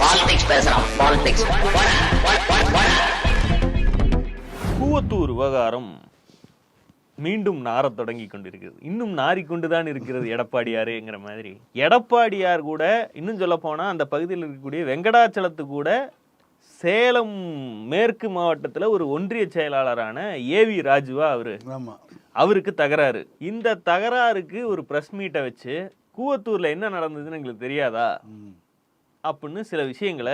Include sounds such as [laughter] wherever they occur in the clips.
Politics பேசுறான் politics Koovathur விவகாரம் மீண்டும் நாரத் தொடங்கி கொண்டிருக்கிறது. இன்னும் நாறிக்கொண்டுதான் இருக்கிறது எடப்பாடியாருங்கிற மாதிரி. எடப்பாடியார் கூட இன்னும் சொல்ல போனா அந்த பகுதியில் இருக்கக்கூடிய வெங்கடாச்சலத்து கூட சேலம் மேற்கு மாவட்டத்துல ஒரு ஒன்றிய செயலாளரான ஏவி ராஜுவா அவரு ஆமா. அவருக்கு தகராறு. இந்த தகராறுக்கு ஒரு பிரஸ் மீட்டை வச்சு கூவத்தூர்ல என்ன நடந்ததுன்னு எங்களுக்கு தெரியாதா. அப்படின்னு சில விஷயங்களை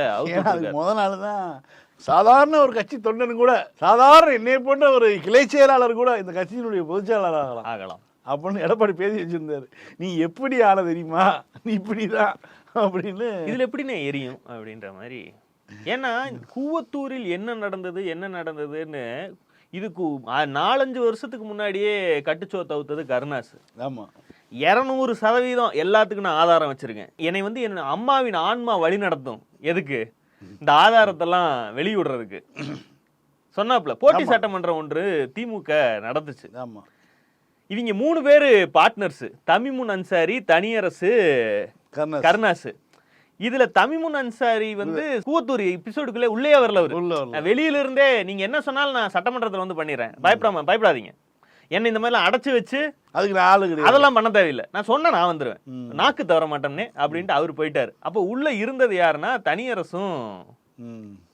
முத நாள் தான் சாதாரண ஒரு கட்சி தொண்டன் கூட சாதாரண என்னைய போன்ற ஒரு கிளை செயலாளர் கூட இந்த கட்சியினுடைய பொதுச் செயலாளர் ஆகலாம். அப்படின்னு எடப்பாடி பேசி வச்சிருந்தாரு. நீ எப்படி ஆள தெரியுமா? நீ இப்படிதான் அப்படின்னு. இதுல எப்படிண்ணே எரியும் அப்படின்ற மாதிரி? ஏன்னா கூவத்தூரில் என்ன நடந்தது என்ன நடந்ததுன்னு இதுக்கு நாலஞ்சு வருஷத்துக்கு முன்னாடியே கட்டுச்சோ தவுத்தது கருணாஸ். ஆமா. இரநூறு சதவீதம் எல்லாத்துக்கும் நான் ஆதாரம் வச்சிருக்கேன். என்னை வந்து என் அம்மாவின் ஆன்மா வழி நடத்தும் எதுக்கு? இந்த ஆதாரத்தெல்லாம் வெளியிடுறதுக்கு. சொன்னாப்ல போட்டி சட்டமன்றம் ஒன்று திமுக நடந்துச்சு. ஆமா. இவங்க மூணு பேர் பார்ட்னர்ஸ் தமிமுன் அன்சாரி தனியரசு கருணாஸ். இதுல தமிமுன் அன்சாரி வந்து கூவத்தூர் எபிசோடுக்குள்ளே உள்ளே வரல அவரு. வெளியில இருந்தே நீங்க என்ன சொன்னாலும் நான் சட்டமன்றத்துல வந்து பண்ணிடுறேன். பயப்படாம பயப்படாதீங்க. என்ன இந்த மாதிரிலாம் அடைச்சு வச்சு அதுக்கு நான் ஆளு கிடையாது. அதெல்லாம் பண்ண தேவையில்லை. நான் சொன்னா நான் வந்துருவேன். ம். நாக்கு தவற மாட்டோம்னே அப்படின்ட்டு அவர் போயிட்டாரு. அப்போ உள்ள இருந்தது யாருன்னா தனியரசும்.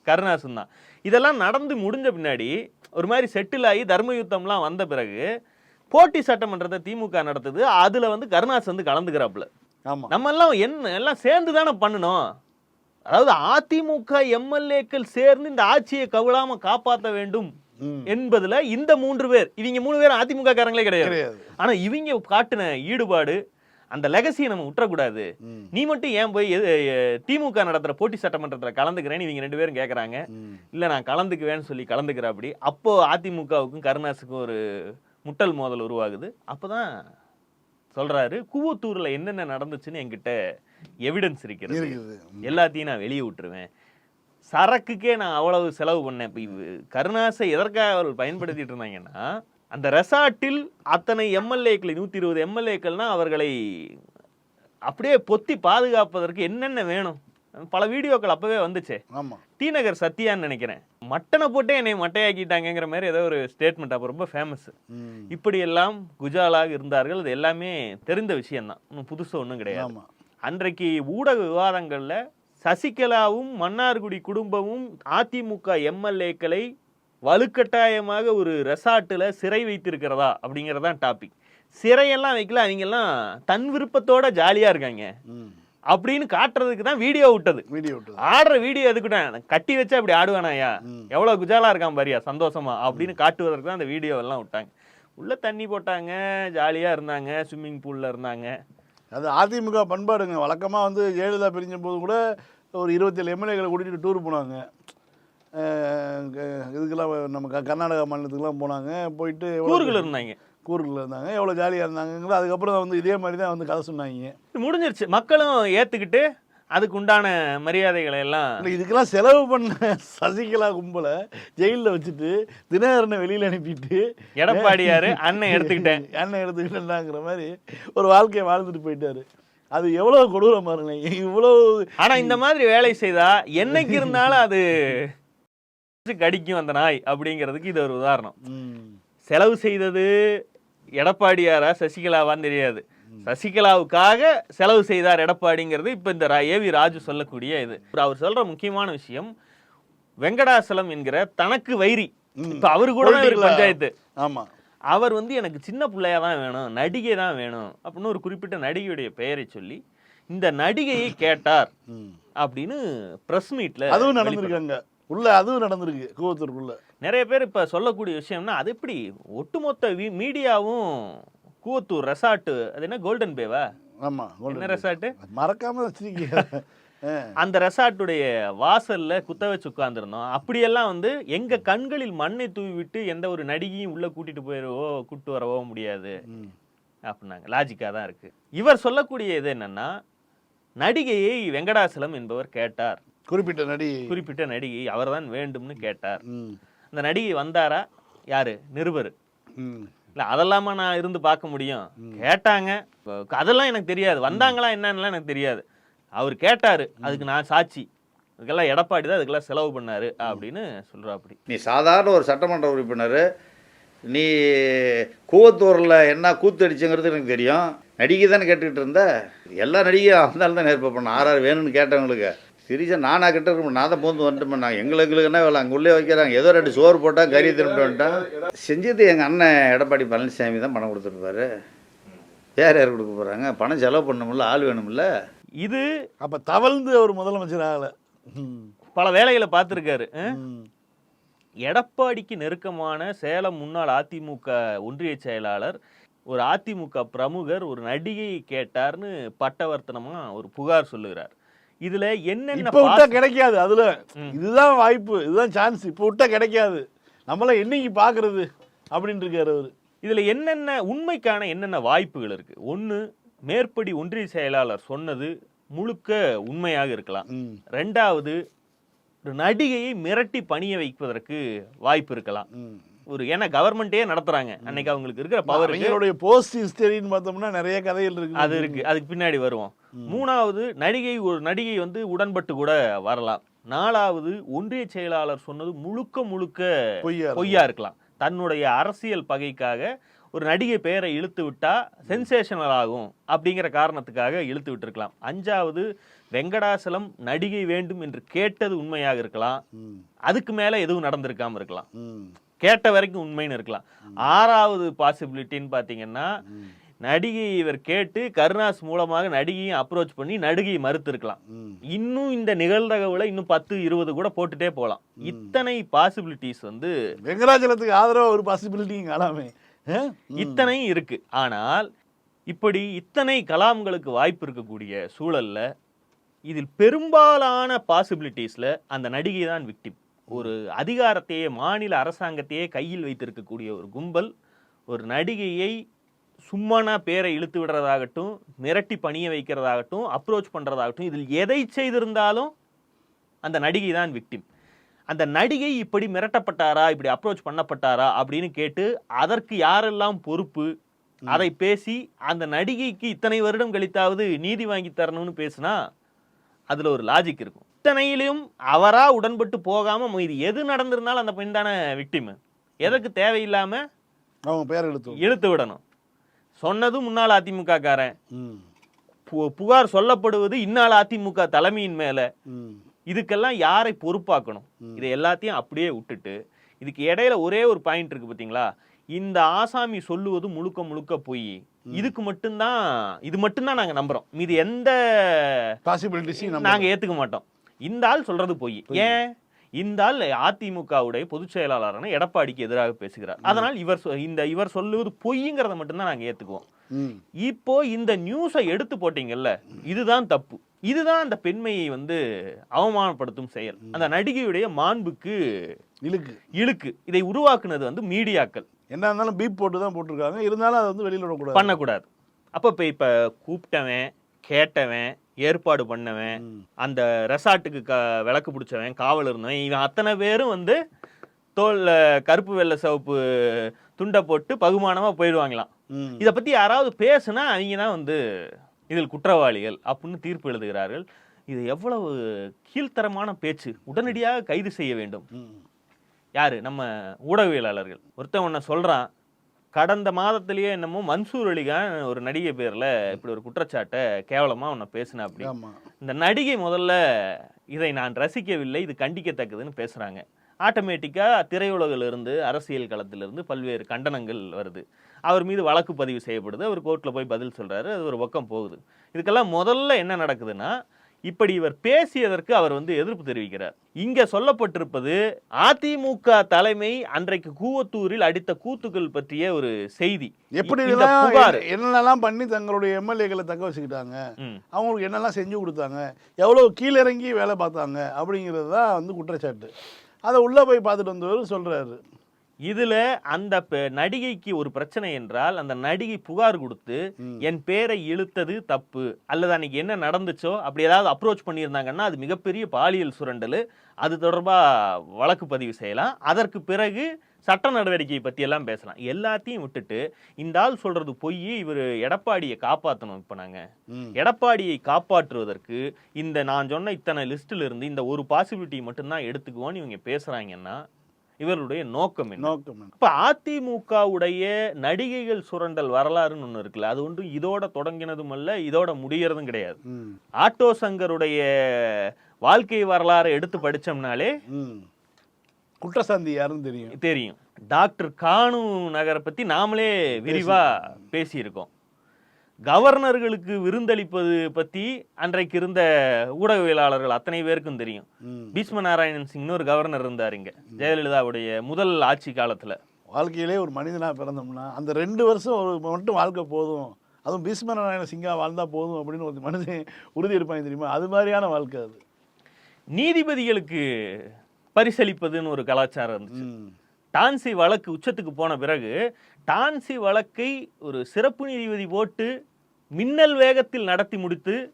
கருணாசும் தான். இதெல்லாம் நடந்து முடிஞ்ச பின்னாடி ஒரு மாதிரி செட்டில் ஆகி தர்ம யுத்தம்லாம் வந்த பிறகு போட்டி சட்டமன்றத்தை திமுக நடத்துது. அதுல வந்து கருணாஸ் வந்து கலந்துக்கிறாப்புல. நம்ம எல்லாம் என்ன எல்லாம் சேர்ந்து தானே பண்ணணும். அதாவது அதிமுக எம்எல்ஏக்கள் சேர்ந்து இந்த ஆட்சியை கவிழாம காப்பாற்ற வேண்டும். என்பதுல இந்த மூன்று பேர் இவங்க மூணு பேர் அதிமுக காரங்களே கிடையாது. ஆனா இவங்க காட்டின ஈடுபாடு அந்த லெகசியை நம்ம விட்டுறக்கூடாது. நீ மட்டும் ஏன் போய் திமுக நடத்துற போட்டி சட்டமன்றத்துல கலந்துக்கிறேன்னு இவங்க ரெண்டு பேரும் கேக்குறாங்க. ம். இல்ல நான் கலந்துக்குவேன்னு சொல்லி கலந்துக்கிற அப்படி அப்போ அதிமுகவுக்கும் கருணாஸுக்கும் ஒரு முட்டல் மோதல் உருவாகுது. அப்பதான் சொல்றாரு கூவத்தூர்ல என்னென்ன நடந்துச்சுன்னு என்கிட்ட எவிடன்ஸ் இருக்கிறது. எல்லாத்தையும் நான் வெளியே விட்டுருவேன். சரக்குக்கே நான் அவ்வளவு செலவு பண்ணேன். இப்போ கருணாசை எதற்காக அவர்கள் பயன்படுத்திட்டு இருந்தாங்கன்னா அந்த ரெசார்ட்டில் அத்தனை எம்எல்ஏக்கள் நூற்றி இருபது எம்எல்ஏக்கள்னா அவர்களை அப்படியே பொத்தி பாதுகாப்பதற்கு என்னென்ன வேணும்? பல வீடியோக்கள் அப்பவே வந்துச்சே. ஆமா. டி நகர் சத்யான்னு நினைக்கிறேன். மட்டனை போட்டே என்னை மட்டையாக்கிட்டாங்கங்கிற மாதிரி ஏதோ ஒரு ஸ்டேட்மெண்ட் அப்போ ரொம்ப ஃபேமஸ் ம். இப்படியெல்லாம் குஜாலாக இருந்தார்கள். இது எல்லாமே தெரிந்த விஷயம்தான். ஒன்றும் புதுசு ஒன்றும் கிடையாது. அன்றைக்கு ஊடக விவாதங்கள்ல சசிகலாவும் மன்னார்குடி குடும்பமும் அதிமுக எம்எல்ஏக்களை வலுக்கட்டாயமாக ஒரு ரெசார்ட்டில் சிறை வைத்திருக்கிறதா அப்படிங்கறதான் டாபிக். சிறையெல்லாம் வைக்கல அவங்க எல்லாம் தன் விருப்பத்தோட ஜாலியா இருக்காங்க. அப்படின்னு காட்டுறதுக்கு தான் வீடியோ விட்டது. வீடியோ விட்டு ஆடுற வீடியோ எதுக்குட்டேன் கட்டி வச்சா அப்படி ஆடுவானாயா ம். எவ்வளவு குஜாலா இருக்கான் பாரியா சந்தோஷமா? அப்படின்னு காட்டுவதற்கு தான் அந்த வீடியோ எல்லாம் விட்டாங்க. உள்ள தண்ணி போட்டாங்க ஜாலியா இருந்தாங்க ஸ்விம்மிங் பூல்ல இருந்தாங்க. அது அதிமுக பண்பாடுங்க. வழக்கமா வந்து ஜெயலலிதா பிரிஞ்ச போது கூட ஒரு இருபத்தேழு எம்எல்ஏக்களை கூட்டிட்டு டூர் போனாங்க. இதுக்கெல்லாம் நம்ம க- கர்நாடகா மாநிலத்துக்குலாம் போனாங்க. போயிட்டு கூறுகள் இருந்தாங்க. கூர்கில் இருந்தாங்க. எவ்வளோ ஜாலியாக இருந்தாங்கங்களோ அதுக்கப்புறம் வந்து இதே மாதிரி தான் வந்து கதை சொன்னாங்க. முடிஞ்சிருச்சு. மக்களும் ஏத்துக்கிட்டு அதுக்கு உண்டான மரியாதைகளை எல்லாம் இதுக்கெல்லாம் செலவு பண்ண சசிகலா கும்பலை ஜெயிலில் வச்சுட்டு தினகரனை வெளியில் அனுப்பிட்டு எடப்பாடியாரு அண்ணன் எடுத்துக்கிட்டேன். [laughs] அண்ணன் எடுத்துக்கிட்டேன்டாங்கிற மாதிரி ஒரு வாழ்க்கையை வாழ்ந்துட்டு போயிட்டாரு. அது எவ்வளோ கொடூரம் பாருங்களேன். இவ்வளோ ஆனா இந்த மாதிரி வேலை செய்தா என்னைக்கு இருந்தாலும் அது [laughs] கடிக்கும் அந்த நாய் அப்படிங்கிறதுக்கு இது ஒரு உதாரணம். செலவு செய்தது எடப்பாடியாரா சசிகலாவான்னு தெரியாது. சசிகலாவுக்காக செலவு செய்தார் எடப்பாடிங்கிறது இப்ப இந்த ரா- ஏவி ராஜு சொல்லக்கூடிய இது. அவர் சொல்ற முக்கியமான விஷயம் வெங்கடாசலம் என்கிற தனக்கு வைரி. இப்ப அவரு கூட பஞ்சாயத்து. ஆமாம் அவர் வந்து எனக்கு சின்ன பிள்ளையா தான் வேணும் நடிகை தான் வேணும் அப்படின்னு ஒரு குறிப்பிட்ட நடிகையுடைய பெயரை சொல்லி இந்த நடிகையை கேட்டார். அப்படின்னு பிரஸ் மீட்ல அதுவும் நடந்திருக்காங்க. உள்ள அதுவும் நடந்திருக்கு கூவத்தூருக்குள்ள. நிறைய பேர் இப்ப சொல்லக்கூடிய விஷயம்னா அது எப்படி? ஒட்டுமொத்த மீடியாவும் கூவத்தூர் ரெசார்ட் அது என்ன கோல்டன் பேவா ஆமாம் என்ன ரெசார்ட் மறக்காம வச்சிருக்கீங்க. அந்த ரெசார்ட்டுடைய வாசல்ல குத்த வச்சு உட்கார்ந்துருந்தோம். அப்படியெல்லாம் வந்து எங்க கண்களில் மண்ணை தூவி விட்டு எந்த ஒரு நடிகையும் உள்ள கூட்டிட்டு போயிடவோ கூட்டு வரவோ முடியாது. அப்படின்னாங்க. லாஜிக்கா தான் இருக்கு. இவர் சொல்லக்கூடிய இது என்னன்னா நடிகையை வெங்கடாசலம் என்பவர் கேட்டார். குறிப்பிட்ட நடி குறிப்பிட்ட நடிகை அவர்தான் வேண்டும்னு கேட்டார். அந்த நடிகை வந்தாரா? யாரு? நிருபர். இல்ல அதெல்லாமா நான் இருந்து பார்க்க முடியும். கேட்டாங்க. அதெல்லாம் எனக்கு தெரியாது. வந்தாங்களா என்னன்னுலாம் எனக்கு தெரியாது. அவர் கேட்டாரு அதுக்கு நான் சாட்சி. இதுக்கெல்லாம் எடப்பாடி தான் இதுக்கெல்லாம் செலவு பண்ணாரு அப்படின்னு சொல்றாப்படி நீ சாதாரண ஒரு சட்டமன்ற உறுப்பினர் நீ கூவத்தூரில் என்ன கூத்து அடிச்சுங்கிறது எனக்கு தெரியும். நடிகை தானே கேட்டுக்கிட்டு இருந்த? எல்லா நடிகையும் இருந்தாலும் தான் ஏற்பாடு பண்ண ஆறு ஆறு வேணும்னு கேட்டவங்களுக்கு. சீரியஸாக நானாக கிட்ட இருக்க நான் தான் பூந்து வந்துட்டு நான் எங்களுக்கு என்ன வேலை? அங்கே உள்ளே வைக்கிறாங்க. ஏதோ ரெண்டு சோறு போட்டால் கறி திரும்பிட்டு வந்துட்டேன். செஞ்சது எங்கள் அண்ணன் எடப்பாடி பழனிசாமி தான் பணம் கொடுத்துருப்பாரு. யார் யார் கொடுக்க போகிறாங்க பணம் செலவு பண்ணணும்ல? ஆள் வேணும்ல? இது அப்ப தவழ்ந்து அவர் முதலமைச்சர் ஆகல. பல வேலைகளை பார்த்துருக்காரு. எடப்பாடிக்கு நெருக்கமான சேலம் முன்னாள் அதிமுக ஒன்றிய செயலாளர் ஒரு அதிமுக பிரமுகர் ஒரு நடிகையை கேட்டார்னு பட்டவர்த்தனமா ஒரு புகார் சொல்லுகிறார். இதுல என்னென்ன விட்டா கிடைக்காது அதுல. இதுதான் வாய்ப்பு இதுதான் சான்ஸ் இப்ப விட்டா கிடைக்காது. நம்மள என்னைக்கு பாக்குறது அப்படின்ட்டு இருக்காரு அவரு. இதுல என்னென்ன உண்மைக்கான என்னென்ன வாய்ப்புகள் இருக்கு? ஒண்ணு மேற்படி ஒன்றிய செயலாளர் சொன்னது முழுக்க உண்மையாக இருக்கலாம். ரெண்டாவது ஒரு நடிகையை மிரட்டி பணிய வைப்பதற்கு வாய்ப்பு இருக்கலாம். ஒரு ஏன்னா கவர்மெண்ட்டே நடத்துறாங்க. அன்னைக்கு அவங்களுக்கு இருக்கிற பவர் அவங்களுடைய போஸ்ட் ஹிஸ்டரின்னு பார்த்தோம்னா நிறைய கதைகள் இருக்கு அது இருக்கு. அதுக்கு பின்னாடி வருவோம். மூணாவது நடிகை ஒரு நடிகை வந்து உடன்பட்டு கூட வரலாம். நாலாவது ஒன்றிய செயலாளர் சொன்னது முழுக்க முழுக்க. பொய்யா இருக்கலாம். தன்னுடைய அரசியல் பகைக்காக ஒரு நடிகை பெயரை இழுத்து விட்டா சென்சேஷனல் ஆகும் அப்படிங்கிற காரணத்துக்காக இழுத்து விட்டுருக்கலாம் அஞ்சாவது வெங்கடாசலம் நடிகை வேண்டும் என்று கேட்டது உண்மையாக இருக்கலாம். அதுக்கு மேல எதுவும் நடந்திருக்காம இருக்கலாம். கேட்ட வரைக்கும் உண்மைன்னு இருக்கலாம் ஆறாவது பாசிபிலிட்டின்னு பார்த்தீங்கன்னா. நடிகை இவர் கேட்டு கருணாஸ் மூலமாக நடிகையை அப்ரோச் பண்ணி நடிகையை மறுத்திருக்கலாம். இன்னும் இந்த நிகழ்தகவுல இன்னும் பத்து இருபது கூட போட்டுட்டே போகலாம் இத்தனை பாசிபிலிட்டிஸ் வந்து வெங்கடாச்சலத்துக்கு ஆதரவா ஒரு பாசிபிலிட்டியும் காணாமே ஆ? ம். இத்தனையும் இருக்கு. ஆனால் இப்படி இத்தனை கலாம்களுக்கு வாய்ப்பு இருக்கக்கூடிய சூழல்ல இதில் பெரும்பாலான பாசிபிலிட்டிஸ்ல அந்த நடிகை தான் விக்டிம் ஒரு அதிகாரத்தையே மாநில அரசாங்கத்தையே கையில் வைத்திருக்கக்கூடிய ஒரு கும்பல் ஒரு நடிகையை சும்மானா பேரை இழுத்து விடுறதாகட்டும் மிரட்டி பணிய வைக்கிறதாகட்டும் அப்ரோச் பண்றதாகட்டும் இதில் எதை செய்திருந்தாலும் அந்த நடிகை தான் விக்டிம் அந்த நடிகை இப்படி மிரட்டப்பட்டாரா? இப்படி அப்ரோச் பண்ணப்பட்டாரா? அப்படின்னு கேட்டு அதற்கு யாரெல்லாம் பொறுப்பு? அதை பேசி அந்த நடிகைக்கு இத்தனை வருடம் கழித்தாவது நீதி வாங்கி தரணும்னு பேசினா அதுல ஒரு லாஜிக் இருக்கும். இத்தனையிலும் அவரா உடன்பட்டு போகாம இது எது நடந்திருந்தாலும் அந்த பெண் தானே விக்டிம் எதற்கு தேவையில்லாம அவங்க பேர் எடுத்து இழுத்து விடணும். சொன்னதும் முன்னாள் அதிமுக காரன். புகார் சொல்லப்படுவது இந்நாள் அதிமுக தலைமையின் மேல. இதுக்கெல்லாம் யாரை பொறுப்பாக்கணும்? இதை எல்லாத்தையும் அப்படியே விட்டுட்டு இதுக்கு இடையில ஒரே ஒரு பாயிண்ட் இருக்கு பாத்தீங்களா இந்த ஆசாமி சொல்லுவது முழுக்க முழுக்க பொய். இதுக்கு மட்டும்தான் இது மட்டும்தான் நாங்க நம்புறோம். மீது எந்த பாசிபிலிட்டிஸையும் நாங்க ஏத்துக்க மாட்டோம். இந்த ஆள் சொல்றது பொய். ஏன்? இந்த ஆள் அதிமுகவுடைய பொதுச் செயலாளரான எடப்பாடிக்கு எதிராக பேசுகிறார். அதனால் இவர் சொ- இந்த இவர் சொல்லுவது பொய்ங்கிறத மட்டும்தான் நாங்க ஏத்துக்குவோம். இப்போ இந்த நியூஸை எடுத்து போட்டீங்கல்ல இதுதான் தப்பு. இதுதான் அந்த பெண்மையை வந்து அவமானப்படுத்தும் செயல். அந்த நடிகையுடைய மாண்புக்கு இழுக்கு. இழுக்கு. இதை உருவாக்குனது வந்து மீடியாக்கள். என்ன இருந்தாலும் பீப் போட்டு தான் போட்டிருக்காங்க. இருந்தாலும் அதை வந்து வெளியில விடக்கூடாது. பண்ணக்கூடாது. அப்போ இப்போ இப்போ கூப்பிட்டவன் கேட்டவன் ஏற்பாடு பண்ணவன் அந்த ரெசார்ட்டுக்கு க விளக்கு பிடிச்சவன் காவல் இருந்தவன் இவன் அத்தனை பேரும் வந்து தோல்ல கருப்பு வெள்ளை சிவப்பு துண்டை போட்டு பகுமானமா போயிடுவாங்களாம். இதை பத்தி யாராவது பேசுனா அவங்க தான் வந்து இதில் குற்றவாளிகள் அப்படின்னு தீர்ப்பு எழுதுகிறார்கள். இது எவ்வளவு கீழ்த்தரமான பேச்சு. உடனடியாக கைது செய்ய வேண்டும். யாரு? நம்ம ஊடகவியலாளர்கள். ஒருத்தன் ஒன்ன சொல்றான். கடந்த மாதத்திலேயே என்னமோ மன்சூர் அலிகான் ஒரு நடிகை பேர்ல இப்படி ஒரு குற்றச்சாட்டை கேவலமா உன்னை பேசின அப்படி. இந்த நடிகை முதல்ல இதை நான் ரசிக்கவில்லை இது கண்டிக்கத்தக்கதுன்னு பேசுறாங்க. ஆட்டோமேட்டிக்கா திரையுலகிலிருந்து அரசியல் களத்திலிருந்து பல்வேறு கண்டனங்கள் வருது. அவர் மீது வழக்கு பதிவு செய்யப்படுது. அவர் கோர்ட்ல போய் பதில் சொல்றாரு. அது ஒரு பக்கம் போகுது. இதுக்கெல்லாம் முதல்ல என்ன நடக்குதுன்னா இப்படி இவர் பேசியதற்கு அவர் வந்து எதிர்ப்பு தெரிவிக்கிறார். இங்க சொல்லப்பட்டிருப்பது அதிமுக தலைமை அன்றைக்கு கூவத்தூரில் அடித்த கூத்துக்கள் பற்றிய ஒரு செய்தி. எப்படி இந்த எல்லாம் புகார். என்ன- என்னென்னலாம் பண்ணி தங்களுடைய எம்எல்ஏக்களை தக்க வச்சுக்கிட்டாங்க. அவங்களுக்கு என்னெல்லாம் செஞ்சு கொடுத்தாங்க? எவ்வளோ கீழிறங்கி வேலை பார்த்தாங்க? அப்படிங்கிறது தான் வந்து குற்றச்சாட்டு. அதை உள்ளே போய் பார்த்துட்டு வந்தவர் சொல்கிறாரு இதுல அந்த நடிகைக்கு ஒரு பிரச்சனை என்றால் அந்த நடிகை புகார் கொடுத்து என் பேரை இழுத்தது தப்பு. அல்லது அன்னைக்கு என்ன நடந்துச்சோ அப்படி ஏதாவது அப்ரோச் பண்ணியிருந்தாங்கன்னா அது மிகப்பெரிய பாலியல் சுரண்டல். அது தொடர்பா வழக்கு பதிவு செய்யலாம். அதற்கு பிறகு சட்ட நடவடிக்கை பத்தி எல்லாம் பேசலாம். எல்லாத்தையும் விட்டுட்டு இந்த ஆள் சொல்றது பொய் இவர் எடப்பாடியை காப்பாற்றணும் இப்போ நாங்க. ம். எடப்பாடியை காப்பாற்றுவதற்கு இந்த நான் சொன்ன இத்தனை லிஸ்ட்ல இருந்து இந்த ஒரு பாசிபிலிட்டி மட்டும்தான் எடுத்துக்குவோன்னு இவங்க பேசுறாங்கன்னா இவருடைய நோக்கம் என்ன? நோக்கம்? இப்ப அதிமுகவுடைய நடிகைகள் சுரண்டல் வரலாறுன்னு ஒண்ணு இருக்குல்ல அது ஒன்றும் இதோட தொடங்கினதும் அல்ல இதோட முடியறதும் கிடையாது. ஆட்டோ சங்கருடைய வாழ்க்கை வரலாறை எடுத்து படிச்சோம்னாலே குற்றசாந்தி யாருன்னு தெரியும். தெரியும். டாக்டர் கானு நகரை பத்தி நாமளே விரிவா பேசியிருக்கோம். கவர்னர்களுக்கு விருந்தளிப்பது பத்தி அன்றைக்கு இருந்த ஊடகவியலாளர்கள் அத்தனை பேருக்கும் தெரியும். பீஷ்ம நாராயணன் சிங்னு ஒரு கவர்னர் இருந்தார் இங்க. ஜெயலலிதாவுடைய முதல் ஆட்சி காலத்துல. வாழ்க்கையிலே ஒரு மனிதனா பிறந்தோம்னா அந்த ரெண்டு வருஷம் மட்டும் வாழ்க்கை போதும். அதுவும் பீஷ்மநாராயண சிங்கா வாழ்ந்தா போதும் அப்படின்னு ஒரு மனுஷன் உறுதி இருப்பாங்க தெரியுமா? அது மாதிரியான வாழ்க்கை அது. நீதிபதிகளுக்கு பரிசளிப்பதுன்னு ஒரு கலாச்சாரம் இருந்துச்சு. டான்சி வழக்கு உச்சத்துக்கு போன பிறகு டான்சி வழக்கை ஒரு சிறப்பு நீதிபதி போட்டு மின்னல் வேகத்தில் நடத்தி முடித்து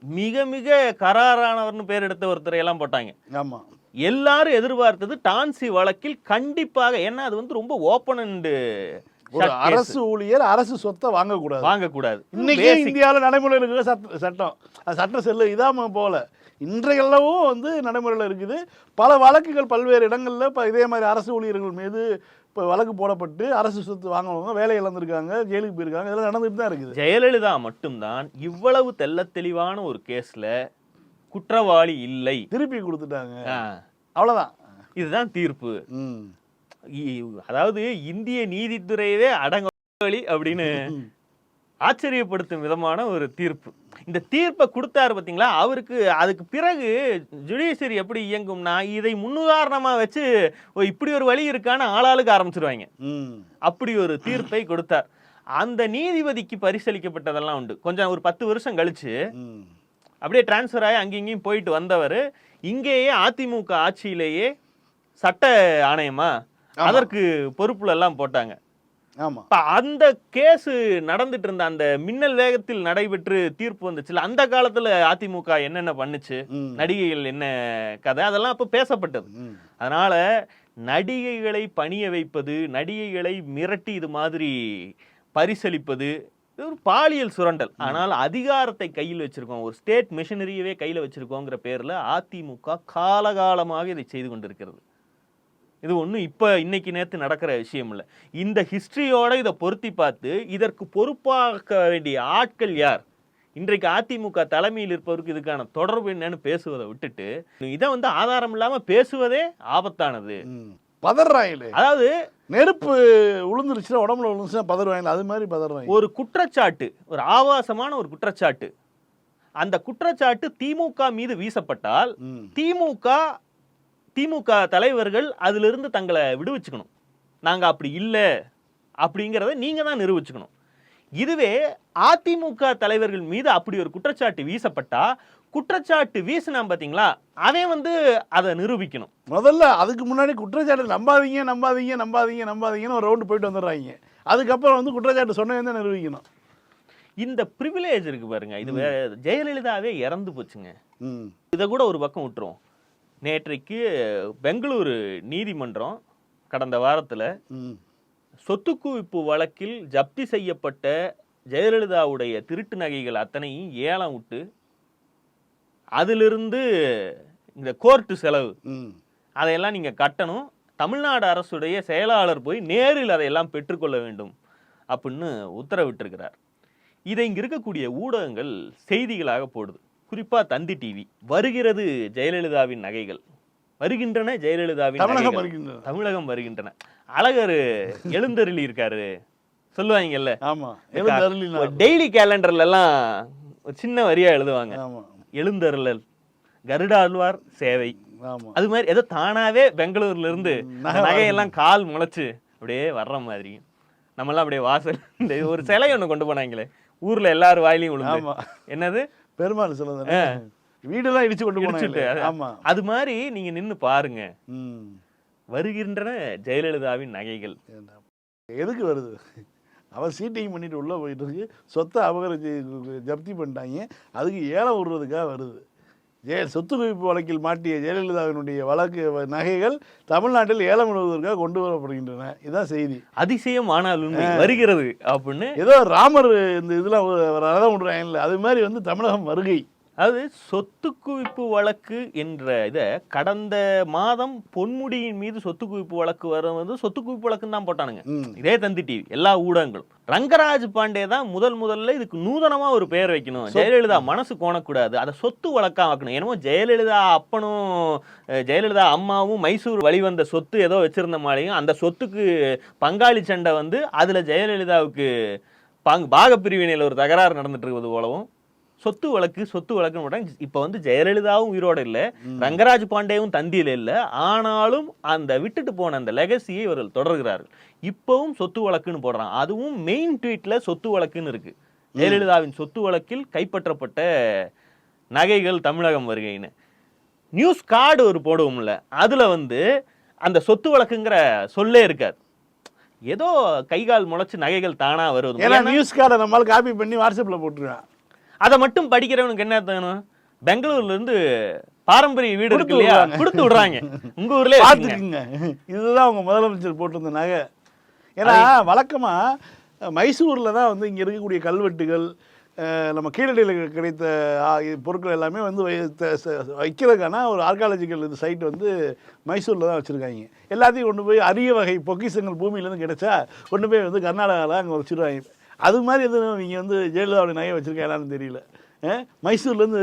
மிக மிக கராரானவர்னு பேர் எடுத்த ஒருத்தரை எல்லாம் போட்டாங்க. ஆமா. எல்லாரும் எதிர்பார்த்தது டான்சி வழக்கில் கண்டிப்பாக ஏன்னா அது வந்து ரொம்ப ஓப்பன் அண்ட் அரசு ஊழியர் அரசு சொத்தை வாங்கக்கூடாது. வாங்கக்கூடாது. இன்னைக்கே. இந்தியாவில் நடைமுறையில் இருக்கிற சட்ட சட்டம். அது சட்ட செல்லு இதாம போல. இன்றையெல்லவும் வந்து நடைமுறையில் இருக்குது. பல வழக்குகள் பல்வேறு இடங்களில் இப்போ இதே மாதிரி அரசு ஊழியர்கள் மீது இப்போ வழக்கு போடப்பட்டு அரசு சொத்து வாங்கினவங்க வேலை இழந்திருக்காங்க ஜெயிலுக்கு போயிருக்காங்க. இதெல்லாம் நடந்துட்டு தான் இருக்குது. ஜெயலலிதா மட்டும்தான் இவ்வளவு தெள்ளத் தெளிவான ஒரு கேஸ்ல குற்றவாளி இல்லை. திருப்பி கொடுத்துட்டாங்க. அவ்வளோதான் இதுதான் தீர்ப்பு. அதாவது இந்திய நீதித்துறையவே அடங்கி அப்படின்னு ஆச்சரியப்படுத்தும் விதமான ஒரு தீர்ப்பு. இந்த தீர்ப்பை கொடுத்தாரு பாத்தீங்களா அவருக்கு அதுக்கு பிறகு ஜுடிஷியரி எப்படி இயங்கும்னா இதை முன்னுதாரணமா வச்சு இப்படி ஒரு வழி இருக்கான்னு ஆளாளுக்கு ஆரம்பிச்சிருவாங்க. அப்படி ஒரு தீர்ப்பை கொடுத்தார். அந்த நீதிபதிக்கு பரிசளிக்கப்பட்டதெல்லாம் உண்டு. கொஞ்சம் ஒரு பத்து வருஷம் கழிச்சு அப்படியே டிரான்ஸ்ஃபர் ஆகி அங்கேயும் போயிட்டு வந்தவர் இங்கேயே அதிமுக ஆட்சியிலேயே சட்ட ஆணையமா. அதற்கு பொறுப்புல எல்லாம் போட்டாங்க. இப்ப அந்த கேஸ் நடந்துட்டு இருந்த அந்த மின்னல் வேகத்தில் நடைபெற்று தீர்ப்பு வந்துச்சுல அந்த காலத்துல அதிமுக என்னென்ன பண்ணுச்சு? நடிகைகள் என்ன கதை? அதெல்லாம் அப்ப பேசப்பட்டது. அதனால நடிகைகளை பணிய வைப்பது நடிகைகளை மிரட்டி இது மாதிரி பரிசளிப்பது இது ஒரு பாலியல் சுரண்டல். ஆனால் அதிகாரத்தை கையில் வச்சிருக்கோம். ஒரு ஸ்டேட் மிஷனரியவே கையில் வச்சிருக்கோங்கிற பேர்ல அதிமுக காலகாலமாக இதை செய்து கொண்டிருக்கிறது. இது ஒன்றும் இப்போ இன்னைக்கு நேற்று நடக்கிற விஷயம் இல்லை இந்த ஹிஸ்டரியோட இதை பொருத்தி பார்த்து இதற்கு பொறுப்பாக்க வேண்டிய ஆட்கள் யார்? இன்றைக்கு அதிமுக தலைமையில் இருப்பவருக்கு இதுக்கான தொடர்பு என்னன்னு பேசுவதை விட்டுட்டு இதை வந்து ஆதாரம் இல்லாம பேசுவதே ஆபத்தானது. பதறாங்களே அதாவது நெருப்பு உளுந்துருச்சுன்னா உடம்புல விழுந்துச்சுன்னா பதறுவாங்களே அது மாதிரி பதறாங்க ஒரு குற்றச்சாட்டு ஒரு ஆபாசமான ஒரு குற்றச்சாட்டு. அந்த குற்றச்சாட்டு திமுக மீது வீசப்பட்டால் திமுக திமுக தலைவர்கள் அதிலிருந்து தங்களை விடுவிச்சுக்கணும். நாங்க அப்படி இல்லை அப்படிங்கிறத நீங்க தான் நிரூபிச்சுக்கணும். இதுவே அதிமுக தலைவர்கள் மீது அப்படி ஒரு குற்றச்சாட்டு வீசப்பட்டா குற்றச்சாட்டு வீசினான் பாத்தீங்களா அவன் வந்து அதை நிரூபிக்கணும். முதல்ல அதுக்கு முன்னாடி குற்றச்சாட்டு நம்பாதீங்க நம்பாதீங்க நம்பாதீங்க நம்பாதீங்கன்னு ஒரு ரவுண்டு போயிட்டு வந்துடுறாங்க. அதுக்கப்புறம் வந்து குற்றச்சாட்டு சொன்னது தான் நிரூபிக்கணும். இந்த ப்ரிவிலேஜ் இருக்கு பாருங்க இது ஜெயலலிதாவே இறந்து போச்சுங்க. இதை கூட ஒரு பக்கம் விட்டுருவோம் நேற்றைக்கு பெங்களூரு நீதிமன்றம் கடந்த வாரத்துல சொத்து குவிப்பு வழக்கில் ஜப்தி செய்யப்பட்ட ஜெயலலிதாவுடைய திருட்டு நகைகள் அத்தனையும் ஏலம் விட்டு அதிலிருந்து இந்த கோர்ட்டு செலவு. அதையெல்லாம் நீங்க கட்டணும். தமிழ்நாடு அரசுடைய செயலாளர் போய் நேரில் அதையெல்லாம் பெற்றுக்கொள்ள வேண்டும் அப்படின்னு உத்தரவிட்டிருக்கிறார். இதை இங்க இருக்கக்கூடிய ஊடகங்கள் செய்திகளாக போடுது. குறிப்பா தந்தி டிவி வருகிறது ஜெயலலிதாவின் நகைகள். வருகின்றன ஜெயலலிதாவின் தமிழகம் நகைகள். வருகின்றன. தமிழகம் வருகின்றன. அழகர் எழுந்தருளி இருக்காரு. சொல்லுவாங்கல்ல. டெய்லி கேலண்டர்ல எல்லாம் சின்ன வரியா எழுதுவாங்க. எழுந்தருளல் கருடாழ்வார் சேவை. அது மாதிரி ஏதோ தானாவே பெங்களூர்ல இருந்து நகை நகையெல்லாம் கால் முளைச்சு அப்படியே வர்ற மாதிரி. நம்மலாம் அப்படியே வாசல் இந்த ஒரு சிலை ஒண்ணு கொண்டு போனாங்களே. ஊர்ல எல்லாரும் வாயிலையும் விழுந்து என்னது? பெருமாள் சொல்லுங்க வீடெல்லாம் இடிச்சு கொண்டு அது- ஆமா. அது மாதிரி நீங்க நின்னு பாருங்க. வருகின்றன ஜெயலலிதாவின் நகைகள். எதுக்கு வருது? அவன் சீட்டிங் பண்ணிட்டு உள்ள போயிட்டு இருக்கு. சொத்தை அபகரிச்சு ஜப்தி பண்ணிட்டாங்க. அதுக்கு ஏலம் விடுறதுக்காக வருது. ஜெய சொத்து குவிப்பு வழக்கில் மாட்டிய ஜெயலலிதாவினுடைய வழக்கு நகைகள் தமிழ்நாட்டில் ஏலம் விடுவதற்காக கொண்டு வரப்படுகின்றன. இதுதான் செய்தி. அதிசயம் ஆனால் உண்மை. வருகிறது அப்படின்னு ஏதோ ராமர் இந்த இதெல்லாம் ரதம் விடுறாங்கல்ல அது மாதிரி வந்து தமிழகம் வருகை. அது சொத்து குவிப்பு வழக்கு என்ற இதை கடந்த மாதம் பொன்முடியின் மீது சொத்து குவிப்பு வழக்கு வரும் வந்து சொத்து குவிப்பு வழக்குன்னு தான் போட்டானுங்க. இதே தந்தி டிவி எல்லா ஊடகங்களும். ரங்கராஜ் பாண்டே தான் முதல் முதல்ல இதுக்கு நூதனமா ஒரு பெயர் வைக்கணும். ஜெயலலிதா மனசு கோணக்கூடாது. அதை சொத்து வழக்கா ஆக்கணும். என்னமோ ஜெயலலிதா அப்பனும் ஜெயலலிதா அம்மாவும் மைசூர் வழிவந்த சொத்து ஏதோ வச்சிருந்த மாதிரியும் அந்த சொத்துக்கு பங்காளி சண்டை வந்து அதுல ஜெயலலிதாவுக்கு பங்கு பாக பிரிவினையில் ஒரு தகராறு நடந்துட்டு இருக்கிறது போலவும் சொத்து வழக்கு சொத்து வழக்குன்னு போட்டாங்க இப்போ வந்து ஜெயலலிதாவும் உயிரோட இல்லை ரங்கராஜ் பாண்டேவும் தந்தியில் இல்லை. ஆனாலும் அந்த விட்டுட்டு போன அந்த லெகசியை இவர்கள் தொடர்கிறார்கள். இப்போவும் சொத்து வழக்குன்னு போடுறான். அதுவும் மெயின் ட்வீட்ல சொத்து வழக்குன்னு இருக்கு. ஜெயலலிதாவின் சொத்து வழக்கில் கைப்பற்றப்பட்ட நகைகள் தமிழகம் வருகைன்னு. நியூஸ் கார்டு ஒரு போடுவோம்ல அதுல வந்து அந்த சொத்து வழக்குங்கிற சொல்லே இருக்காது. ஏதோ கைகால் முளைச்சு நகைகள் தானா வருவது. நியூஸ் கார்டை நம்மளால காப்பி பண்ணி வாட்ஸ்அப்பில் போட்டுருவேன். அதை மட்டும் படிக்கிறவனுக்கு என்ன தோணும் பெங்களூர்ல இருந்து பாரம்பரிய வீடு இருக்கு இல்லையா. கொடுத்து விடுறாங்க. உங்க ஊர்ல. பார்த்துக்குங்க. இதுதான் அவங்க முதலமைச்சர் போட்டிருந்த நகை. ஏன்னா வழக்கமாக மைசூரில் தான் வந்து இங்கே இருக்கக்கூடிய கல்வெட்டுகள் நம்ம கீழடியில் கிடைத்த பொருட்கள் எல்லாமே வந்து வைக்கிறதுக்கான ஒரு ஆர்காலஜிக்கல் இது சைட் வந்து மைசூரில் தான் வச்சுருக்காங்க. எல்லாத்தையும் கொண்டு போய் அரிய வகை பொக்கிஷங்கள் பூமியிலேருந்து கிடைச்சா கொண்டு போய் வந்து கர்நாடகாவில் அங்கே வச்சுருவாங்க. அது மாதிரி எதுவும் நீங்கள் வந்து ஜெயலலிதாவுடைய நகை வச்சுருக்கீங்களான்னு தெரியல. அஹ், மைசூர்லேருந்து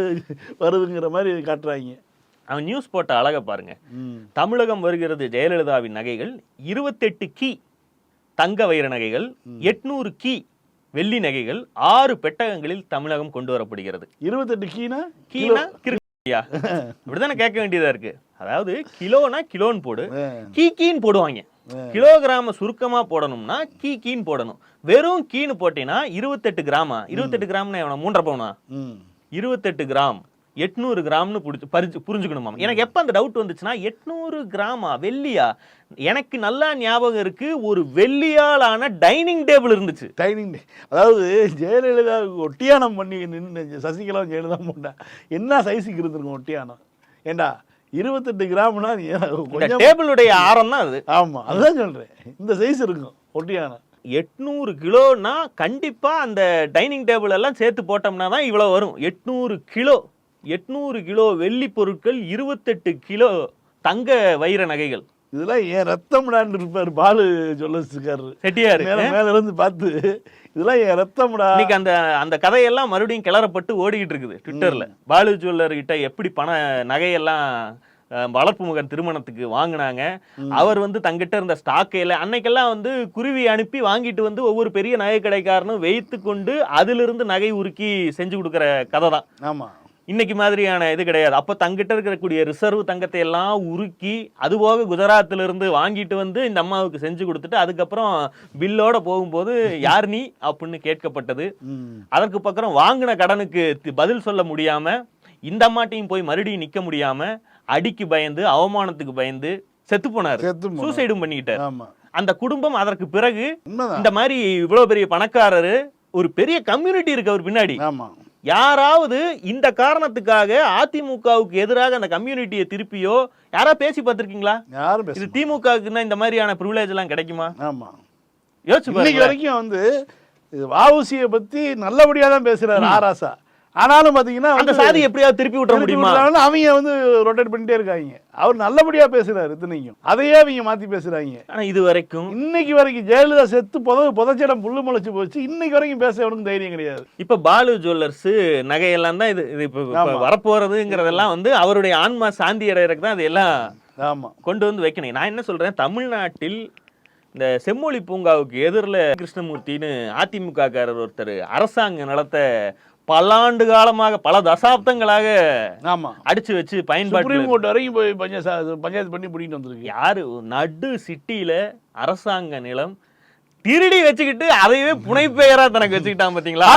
வருதுங்கிற மாதிரி காட்டுறாங்க. அவன் நியூஸ் போட்ட அழக பாருங்க. தமிழகம் வருகிறது ஜெயலலிதாவின் நகைகள் இருபத்தெட்டு கி தங்க வைர நகைகள் எட்நூறு கி வெள்ளி நகைகள் ஆறு பெட்டகங்களில் தமிழகம் கொண்டு வரப்படுகிறது. இருபத்தெட்டு கீனா? கீனா கிருக்கியா [laughs] இப்படிதானே கேட்க வேண்டியதா இருக்கு. அதாவது கிலோனா கிலோன்னு போடு. கீ கீன்னு போடுவாங்க. கிலோகிராம சுருக்கமா போடணும்னா கீ கீன்னு போடணும். வெறும் கீன்னு போட்டீங்கன்னா இருபத்தெட்டு கிராமா? இருபத்தெட்டு கிராம்னா எவனா மூன்றரை பவுனா? இருபத்தெட்டு கிராம். எட்நூறு கிராம்னு புடிச்சு பறிச்சு புரிஞ்சுக்கணுமா? எனக்கு எப்போ அந்த டவுட் வந்துச்சுன்னா எட்நூறு கிராமா வெள்ளியா? எனக்கு நல்லா ஞாபகம் இருக்கு ஒரு வெள்ளியாலான டைனிங் டேபிள் இருந்துச்சு. டைனிங் அதாவது ஜெயலலிதா ஒட்டியானம் பண்ணி நின்று சசிகலா ஜெயலலிதா போட்டா என்ன சைஸுக்கு இருந்திருக்கும் ஒட்டியானம் ஏண்டா? இருபத்தெட்டு கிராம்னா கொஞ்சம் டேபிளுடைய ஆரம் தான் அது. ஆமாம் அதுதான் சொல்கிறேன் இந்த சைஸ் இருக்கும் ஒட்டியானம் எட்நூறு கிலோனா கண்டிப்பா அந்த டைனிங் டேபிள் எல்லாம் சேர்த்து போட்டோம்னா தான் இவ்வளவு வரும். எட்நூறு கிலோ எட்நூறு கிலோ வெள்ளி பொருட்கள் இருபத்தெட்டு கிலோ தங்க வைர நகைகள். இதெல்லாம் என் ரத்தம்டான்னு இருப்பார் பாலு சொல்லிருக்காரு செட்டியாரு. மேல இருந்து பார்த்து இதெல்லாம் என் ரத்தம்டா. இன்னைக்கு அந்த அந்த கதையெல்லாம் மறுபடியும் கிளறப்பட்டு ஓடிக்கிட்டு இருக்குது ட்விட்டர்ல. பாலு ஜுவல்லர் கிட்ட எப்படி பண நகையெல்லாம் வளர்ப்பு மகன் திருமணத்துக்கு வாங்கினாங்க. அவர் வந்து தங்கிட்ட இருந்த ஸ்டாக்கையில அன்னைக்கெல்லாம் வந்து குருவி அனுப்பி வாங்கிட்டு வந்து ஒவ்வொரு பெரிய நகை கடைக்காரனும் வைத்து கொண்டு அதிலிருந்து நகை உருக்கி செஞ்சு கொடுக்குற கதை தான் ஆமா. இன்னைக்கு மாதிரியான இது கிடையாது. அப்ப தங்கிட்ட இருக்கக்கூடிய ரிசர்வ் தங்கத்தை எல்லாம் உருக்கி அது போக குஜராத்ல இருந்து வாங்கிட்டு வந்து இந்த அம்மாவுக்கு செஞ்சு கொடுத்துட்டு அதுக்கப்புறம் பில்லோட போகும்போது யார் நீ? அப்படின்னு கேட்கப்பட்டது. அதற்கு பக்கம் வாங்கின கடனுக்கு பதில் சொல்ல முடியாம இந்த அம்மாட்டையும் போய் மறுபடியும் நிக்க முடியாம அடிக்கு பயந்து அவமானத்துக்கு பயந்து செத்து போனாரு. சூசைடும் பண்ணிக்கிட்டார். அந்த குடும்பம் அதற்கு பிறகு இந்த மாதிரி இவ்வளவு பெரிய பணக்காரரு ஒரு பெரிய கம்யூனிட்டி இருக்கு அவர் பின்னாடி. யாராவது இந்த காரணத்துக்காக அதிமுகவுக்கு எதிராக அந்த கம்யூனிட்டியை திருப்பியோ யாரா பேசி பார்த்திருக்கீங்களா? யாரும் இது திமுகவுக்குன்னா இந்த மாதிரியான ப்ரிவிலேஜ் எல்லாம் கிடைக்குமா? ஆமா. யோசிச்சு வரைக்கும் வந்து இது வஉசியை பத்தி நல்லபடியா தான் பேசுறாரு ஆராசா ஆனாலும் பாத்தீங்கன்னா அந்த சாதி எப்படியாவது திருப்பி விட்டுற முடியுமா? அவங்க வந்து ரொட்டேட் பண்ணிட்டே இருக்காங்க. அவர் நல்லபடியா பேசுறாரு இத்தனைக்கும். அதையே அவங்க மாத்தி பேசுறாங்க. ஆனா இது வரைக்கும் இன்னைக்கு வரைக்கும் ஜெயலலிதா செத்து புத புதைச்சிடம் புல்லு முளைச்சு போச்சு. இன்னைக்கு வரைக்கும் பேச அவனுக்கு தைரியம் கிடையாது. இப்ப பாலு ஜுவல்லர்ஸ் நகையெல்லாம் தான் இது இது இப்ப. வரப்போறதுங்கிறதெல்லாம் வந்து அவருடைய ஆன்மா சாந்தி அடையறதுக்கு தான் அது எல்லாம் ஆமா. கொண்டு வந்து வைக்கணும். நான் என்ன சொல்றேன்? தமிழ்நாட்டில் இந்த செம்மொழி பூங்காவுக்கு எதிரில் கிருஷ்ணமூர்த்தின்னு அதிமுக காரர் ஒருத்தர் அரசாங்க நிலத்தை பல்லாண்டு காலமாக பல தசாப்தங்களாக ஆமா. அடிச்சு வச்சு பயன்பாட்டு சுப்ரீம் கோர்ட் வரைக்கும் போய் பஞ்சாயத்து பஞ்சாயத்து பண்ணி பிடிக்கிட்டு வந்திருக்கு. யாரு? நடு சிட்டியில அரசாங்க நிலம் திருடி வச்சுக்கிட்டு அதையவே புனைப்பெயரா தனக்கு வச்சுக்கிட்டான் பாத்தீங்களா.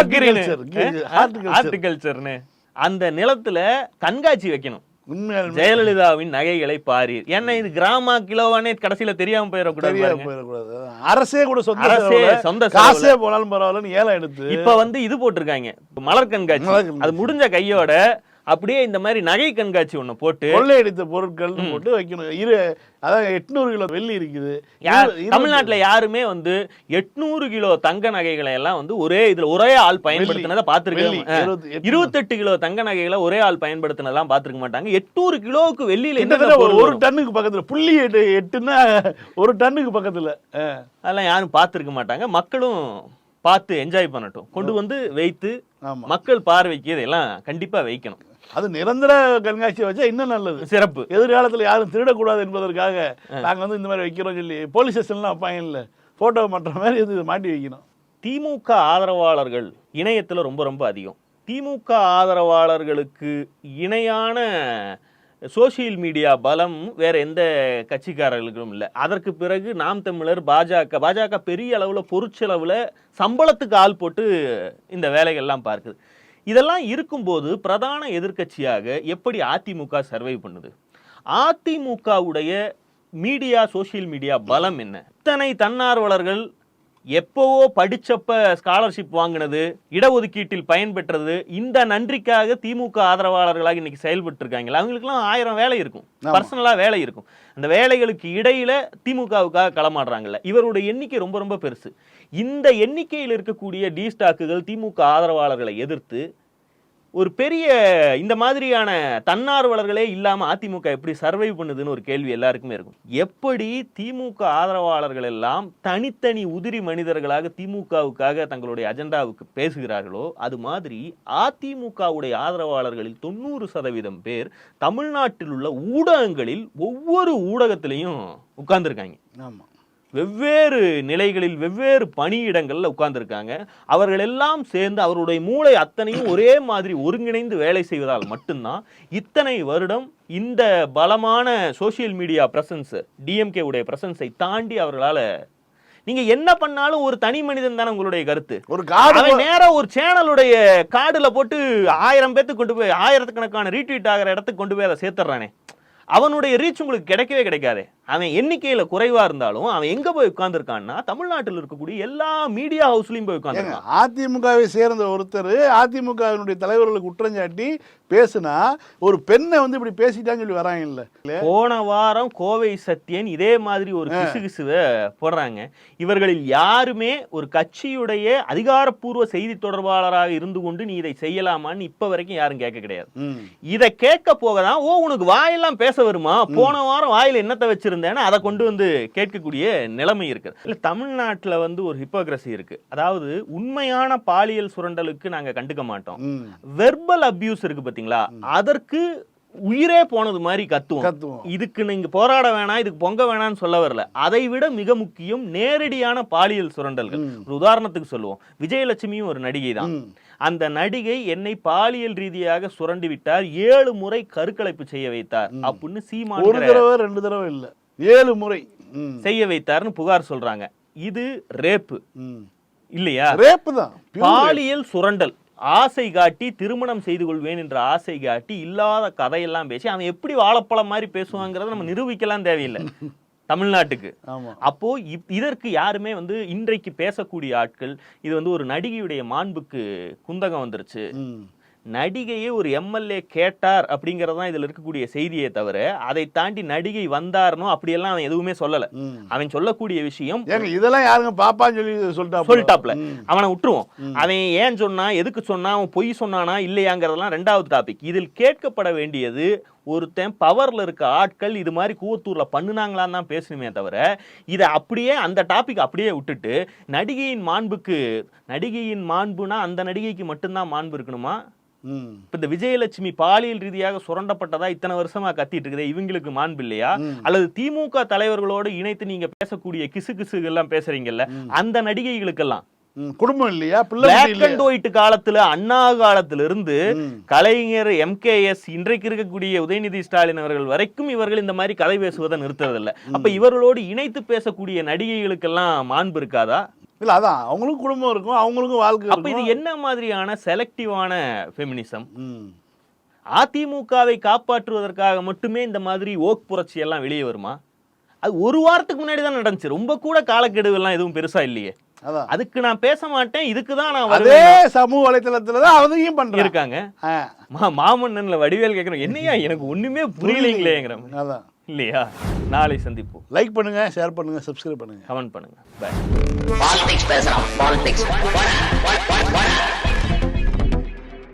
ஹார்டிகல்ச்சர்னு அந்த நிலத்துல கண்காட்சி வைக்கணும். ஜெயலலிதாவின் நகைகளை பாரீர். ஏன்னா இது கிராம கிலோவானே கடைசியில தெரியாம போயிடக்கூடாது அரசே கூட சொந்த அரசே சொந்த காசே போனாலும் பரவாயில்லன்னு ஏலம் எடுத்து இப்ப வந்து இது போட்டிருக்காங்க. மலர் கண்காட்சி. அது முடிஞ்ச கையோட அப்படியே இந்த மாதிரி நகை கண்காட்சி ஒண்ணு போட்டு கொள்ளையடித்த பொருட்கள்னு போட்டு வைக்கணும். இரு அதான் எட்நூறு கிலோ வெள்ளி இருக்குது. தமிழ்நாட்டுல யாருமே வந்து எட்நூறு கிலோ தங்க நகைகளை எல்லாம் வந்து ஒரே இதுல ஒரே ஆள் பயன்படுத்தினதை பார்த்திருக்கேன். இருபத்தெட்டு கிலோ தங்க நகைகளை ஒரே ஆள் பயன்படுத்தினதெல்லாம் பார்த்திருக்க மாட்டாங்க. எட்நூறு கிலோவுக்கு வெள்ளியில கிட்டத்தட்ட ஒரு? டன்னுக்கு பக்கத்துல புள்ளி எட்டு எட்டுன்னா ஒரு டன்னுக்கு பக்கத்துல. அதெல்லாம் யாரும் பார்த்திருக்க மாட்டாங்க. மக்களும் பார்த்து என்ஜாய் பண்ணட்டும். கொண்டு வந்து வைத்து மக்கள் பார்வைக்கு இதெல்லாம் கண்டிப்பா வைக்கணும். அது நிரந்தர கண்காட்சி வச்சா இன்னும் நல்லது. சிறப்பு. எதிர்காலத்துல யாரும் திருடக்கூடாது என்பதற்காக நாங்க வந்து இந்த மாதிரி வைக்கிறோம் சொல்லி போலீஸ் ஸ்டேஷன்லாம் வைப்பாங்க இல்ல. போட்டோ மாட்டுற மாதிரி இது மாட்டி வைக்கணும். திமுக ஆதரவாளர்கள் இணையத்துல ரொம்ப ரொம்ப அதிகம். திமுக ஆதரவாளர்களுக்கு இணையான சோஷியல் மீடியா பலம் வேற எந்த கட்சிக்காரர்களுக்கும் இல்லை. அதற்கு பிறகு நாம் தமிழர் பாஜக பாஜக பெரிய அளவுல பொருட்செலவுல சம்பளத்துக்கு ஆள் போட்டு இந்த வேலைகள்லாம் பார்க்குது. இதெல்லாம் இருக்கும்போது பிரதான எதிர்க்கட்சியாக எப்படி அதிமுக சர்வை பண்ணுது? அதிமுகவுடைய மீடியா சோஷியல் மீடியா பலம் என்ன? இத்தனை தன்னார்வலர்கள் எப்போவோ படிச்சப்ப ஸ்காலர்ஷிப் வாங்கினது இடஒதுக்கீட்டில் பயன்பெற்றது இந்த நன்றிக்காக திமுக ஆதரவாளர்களாக இன்னைக்கு செயல்பட்டு இருக்காங்களா அவங்களுக்குலாம் ஆயிரம் வேலை இருக்கும். ஆமா. பர்சனலா வேலை இருக்கும். அந்த வேலைகளுக்கு இடையில திமுகவுக்காக களமாடுறாங்கல்ல. இவருடைய எண்ணிக்கை ரொம்ப ரொம்ப பெருசு. இந்த எண்ணிக்கையில் இருக்கக்கூடிய டி ஸ்டாக்குகள் திமுக ஆதரவாளர்களை எதிர்த்து ஒரு பெரிய இந்த மாதிரியான தன்னார்வலர்களே இல்லாமல் அதிமுக எப்படி சர்வை பண்ணுதுன்னு ஒரு கேள்வி எல்லாருக்குமே இருக்கும். எப்படி திமுக ஆதரவாளர்கள் எல்லாம் தனித்தனி உதிரி மனிதர்களாக திமுகவுக்காக தங்களுடைய அஜெண்டாவுக்கு பேசுகிறார்களோ அது மாதிரி அதிமுகவுடைய ஆதரவாளர்களில் தொண்ணூறு சதவீதம் பேர் தமிழ்நாட்டில் உள்ள ஊடகங்களில் ஒவ்வொரு ஊடகத்திலையும் உட்கார்ந்துருக்காங்க. ஆமாம் வெவ்வேறு நிலைகளில் வெவ்வேறு பணியிடங்கள்ல உட்கார்ந்திருக்காங்க. அவர்கள் எல்லாம் சேர்ந்து அவருடைய மூளை அத்தனையும் ஒரே மாதிரி ஒருங்கிணைந்து வேலை செய்வதால் மட்டும்தான் இத்தனை வருடம் இந்த பலமான சோஷியல் மீடியா பிரசன்ஸ் டிஎம்கே உடைய பிரசன்ஸை தாண்டி அவர்களால நீங்க என்ன பண்ணாலும் ஒரு தனி மனிதன் தானே உங்களுடைய கருத்து. ஒரு காடு அவன் நேரா ஒரு சேனலுடைய கார்டுல போட்டு ஆயிரம் பேத்துக்கு கொண்டு போய் ஆயிரத்துக்கணக்கான ரீட்வீட் ஆகிற இடத்துக்கு கொண்டு போய் அதை சேர்த்துறானே அவனுடைய ரீச் உங்களுக்கு கிடைக்கவே கிடைக்காதே. அவன் எண்ணிக்கையில குறைவா இருந்தாலும் அவன் எங்க போய் உட்கார்ந்துருக்கான்னா தமிழ்நாட்டில் இருக்கக்கூடிய எல்லா மீடியா ஹவுஸ்லயும் போய் ஏங்க, உட்கார்ந்துருக்கான். அதிமுகவை சேர்ந்த ஒருத்தர் அதிமுகவினுடைய தலைவர்களுக்கு குற்றஞ்சாட்டி பேசுனா ஒரு பெண்ணை வந்து இப்படி பேசிட்டான்னு சொல்லி வராங்கல்ல. போன வாரம் கோவை சத்யன் இதே மாதிரி ஒரு கிசுகிசுவை போடுறாங்க. இவர்களில் யாருமே ஒரு கட்சியுடைய அதிகாரப்பூர்வ செய்தி தொடர்பாளராக இருந்து கொண்டு நீ இதை செய்யலாமான்னு இப்ப வரைக்கும் யாரும் கேட்க கிடையாது. இதை கேட்க போகதான் ஓ உனக்கு வாயெல்லாம் பேச வருமா? போன வாரம் வாயில என்னத்தை வச்சிருந்தேன்னு அதை கொண்டு வந்து கேட்கக்கூடிய நிலைமை இருக்கு. இல்ல தமிழ்நாட்டுல வந்து ஒரு ஹிப்போக்ரசி இருக்கு. அதாவது உண்மையான பாலியல் சுரண்டலுக்கு நாங்க கண்டுக்க மாட்டோம். வெர்பல் அபியூஸ் இருக்கு பாத்தீங்களா? அதற்கு உயிரே போனது மாதிரி கத்துவோம். இதுக்கு நீங்க போராட வேணாம் இதுக்கு பொங்க வேணாம்னு சொல்ல வரல. அதை விட மிக முக்கியம் நேரடியான பாலியல் சுரண்டல்கள். ஒரு உதாரணத்துக்கு சொல்லுவோம். விஜயலட்சுமியும் ஒரு நடிகை தான். அந்த நடிகை என்னை பாலியல் ரீதியாக சுரண்டி விட்டார் ஏழு முறை கருக்கலைப்பு செய்ய வைத்தார் அப்படின்னு சீமான் ரெண்டு தடவை இல்ல. ஏழு முறை. செய்ய வைத்தார்னு புகார் சொல்றாங்க. இது ரேப்பு. இல்லையா? ரேப்பு தான். பாலியல் சுரண்டல். ஆசை காட்டி திருமணம் செய்து கொள்வேன் என்ற ஆசை காட்டி இல்லாத கதையெல்லாம் பேசி அவன் எப்படி வாழைப்பழம் மாதிரி பேசுவாங்கிறத நம்ம நிரூபிக்கலாம் தேவையில்லை. [laughs] தமிழ்நாட்டுக்கு. அப்போ இதற்கு யாருமே வந்து இன்றைக்கு பேசக்கூடிய ஆட்கள் இது வந்து ஒரு நடிகையுடைய மாண்புக்கு குந்தகம் வந்துருச்சு. நடிகையே ஒரு எம்எல்ஏ கேட்டார் அப்படிங்கறது தான் இதுல இருக்கக்கூடிய செய்தியே தவிர அதை தாண்டி நடிகை வந்தாருனோ அப்படியெல்லாம் அவன் எதுவுமே சொல்லல. அவன் சொல்லக்கூடிய விஷயம் இதெல்லாம் யாருங்க பாப்பான்னு சொல்லி சொல்லிட்டா சொல்லிட்டாப்ல. அவனை விட்டுருவோம் அவன் ஏன் சொன்னா எதுக்கு சொன்னா அவன் பொய் சொன்னானா இல்லையாங்கிறதெல்லாம் ரெண்டாவது டாபிக் இதில் கேட்கப்பட வேண்டியது ஒருத்தன் பவர்ல இருக்க ஆட்கள் இது மாதிரி கூவத்தூர்ல பண்ணுனாங்களான்னு தான் பேசணுமே தவிர இதை அப்படியே அந்த டாபிக் அப்படியே விட்டுட்டு நடிகையின் மாண்புக்கு நடிகையின் மாண்புனா அந்த நடிகைக்கு மட்டும்தான் மாண்பு இருக்கணுமா. இப்ப இந்த விஜயலட்சுமி பாலியல் ரீதியாக சுரண்டப்பட்டதா இத்தனை வருஷமா கத்திட்டு இருக்குதே? இவங்களுக்கு மாண்பு இல்லையா ம். அல்லது திமுக தலைவர்களோடு இணைத்து நீங்க பேசக்கூடிய கிசு கிசு எல்லாம் பேசுறீங்கல்ல அந்த நடிகைகளுக்கெல்லாம். குடும்பம் இல்லையா? பிள்ளை காலத்துல அண்ணா காலத்துல இருந்து. கலைஞர் எம்கேஎஸ் இன்றைக்கு இருக்கக்கூடிய உதயநிதி ஸ்டாலின் அவர்கள் வரைக்கும் இவர்கள் இந்த மாதிரி கதை பேசுவதை நிறுத்துறதில்ல. அப்ப இவர்களோடு இணைத்து பேசக்கூடிய நடிகைகளுக்கெல்லாம் மாண்பு இருக்காதா? இல்ல அதான். அவங்களுக்கும் குடும்பம் இருக்கும் அவங்களுக்கும் வாழ்க்கை அப்ப இது என்ன மாதிரியான செலக்டிவான ஃபெமினிசம். அதிமுகவை காப்பாற்றுவதற்காக மட்டுமே இந்த மாதிரி ஓக் புரட்சி எல்லாம் வெளியே வருமா? அது ஒரு வாரத்துக்கு முன்னாடி தான் நடந்துச்சு. ரொம்ப கூட காலக்கெடுவெல்லாம் எதுவும் பெருசா இல்லையே. அதுக்கு நான் பேச மாட்டேன். இதுக்கு தான் நான் அதே சமூக வலைத்தளத்துல தான் அதையும் பண்றாங்க இருக்காங்க. மாமன்னன்ல வடிவேல் கேட்கறோம் என்னையா? எனக்கு ஒண்ணுமே புரியலைங்களேங்கிற. அதான். இல்லையா? நாளை சந்திப்போம். லைக் பண்ணுங்க ஷேர் பண்ணுங்க சப்ஸ்கிரைப் பண்ணுங்க. கமெண்ட் பண்ணுங்க. பாய் பாலிடிக்ஸ் பேசுறான் பாலிடிக்ஸ்